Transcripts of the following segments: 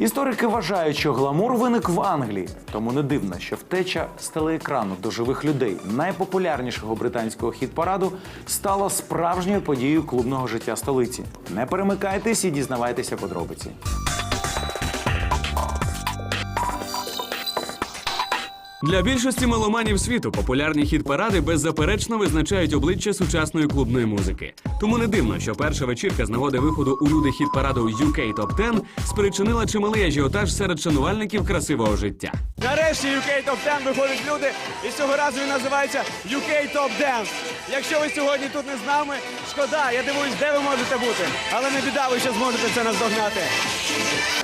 Історики вважають, що гламур виник в Англії, тому не дивно, що втеча з телеекрану до живих людей найпопулярнішого британського хіт-параду стала справжньою подією клубного життя столиці. Не перемикайтесь і дізнавайтеся подробиці. Для більшості меломанів світу популярні хіт-паради беззаперечно визначають обличчя сучасної клубної музики. Тому не дивно, що перша вечірка з нагоди виходу у люди хіт-параду UK Top 10 спричинила чималий ажіотаж серед шанувальників красивого життя. Нарешті UK Top 10 виходять люди, і цього разу він називається UK Top Dance. Якщо ви сьогодні тут не з нами, шкода, я дивуюсь, де ви можете бути. Але не біда, ви ще зможете це наздогнати.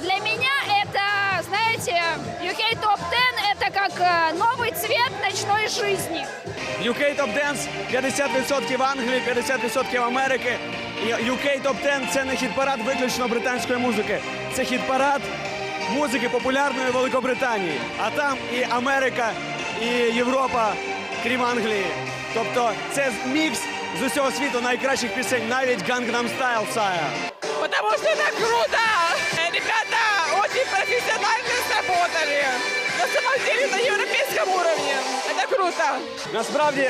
Для меня это, знаете, UK Top 10 это как э, новый цвет ночной жизни. UK Top Dance 50% Англії, 50% Америки. І UK Top 10 це не хіт-парад виключно британської музики. Це хіт-парад музики популярної Великобританії. А там і Америка, і Європа, крім Англії. Тобто це мікс з усього світу найкращих пісень, навіть Gangnam Style Сая. Потому что это круто! На самом деле на европейском уровне. Это круто. Насправді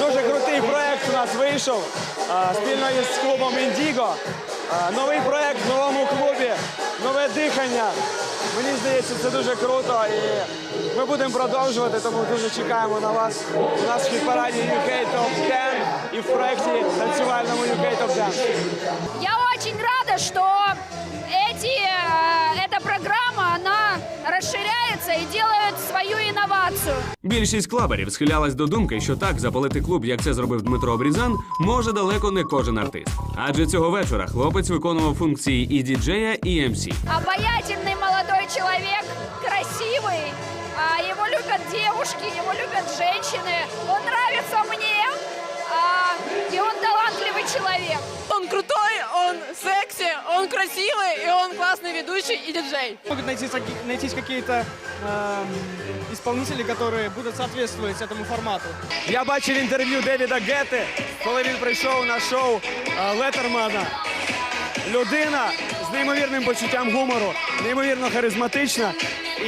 дуже крутий проект у нас вийшов а, спільно із клубом Індіго. А, Новий проект в новому клубі, нове дихання. Мені здається, це дуже круто і ми будемо продовжувати, тому дуже чекаємо на вас. У нас в хіт-параді UK Top 10 і в проєкті танцювальному UK Top 10. Я очень рада, что эти, э, эта программа, она расширяется и делает свою инновацию. Більшість клаберів схилялась до думки, що так запалити клуб, як це зробив Дмитро Обрізан, може далеко не кожен артист. Адже цього вечора хлопець виконував функції і діджея, і МС. Обаятельный молодой человек, красивый, а, его любят девушки, его любят женщины. Он нравится мне, а, и он талантливый человек. Он крутой, он секси, он красивый, и он классный ведущий и диджей. Могут найтись, таки- найтись какие-то эм, исполнители, которые будут соответствовать этому формату. Я бачив інтерв'ю Девіда Гети, коли він прийшов на шоу е, Леттермана. Людина з неймовірним почуттям гумору, неймовірно харизматична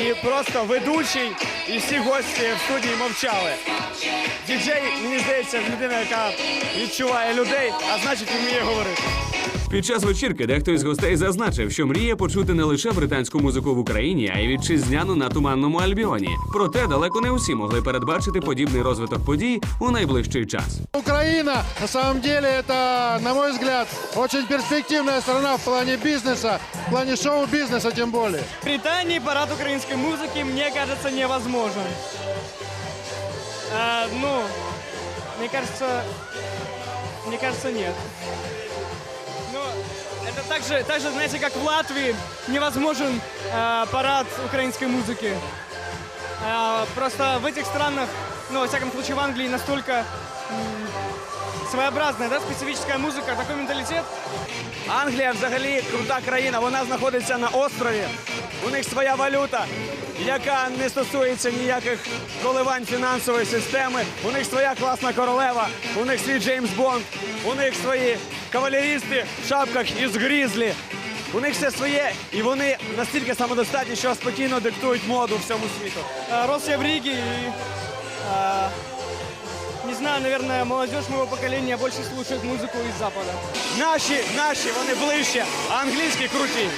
і просто ведучий, і всі гості в студії мовчали. Діджей, мені здається, людина, яка відчуває людей, а значить вміє говорити. Під час вечірки дехто із гостей зазначив, що мріє почути не лише британську музику в Україні, а й вітчизняну на туманному альбіоні. Проте далеко не усі могли передбачити подібний розвиток подій у найближчий час. Украина, на самом деле, это, на мой взгляд, очень перспективная страна в плане бизнеса, в плане шоу-бизнеса тем более. В Британии парад украинской музыки, мне кажется, невозможен. А, ну, мне кажется, мне кажется, нет Ну, это так же, так же, знаете, как в Латвии невозможен а, парад украинской музыки. А, просто в этих странах, ну, во всяком случае, в Англии настолько м, своеобразная, да, специфическая музыка, такой менталитет, Англія взагалі крута країна. Вона знаходиться на острові. У них своя валюта, яка не стосується ніяких коливань фінансової системи. У них своя класна королева, у них свій Джеймс Бонд, у них свої кавалерісти в шапках із грізлі. У них все своє, і вони настільки самодостатні, що спокійно диктують моду всьому світу. А, Рос я в Риге и а, не знаю, наверное, молодежь моего поколения больше слушает музыку из Запада. Наші, наші, вони ближче, а англійські круті.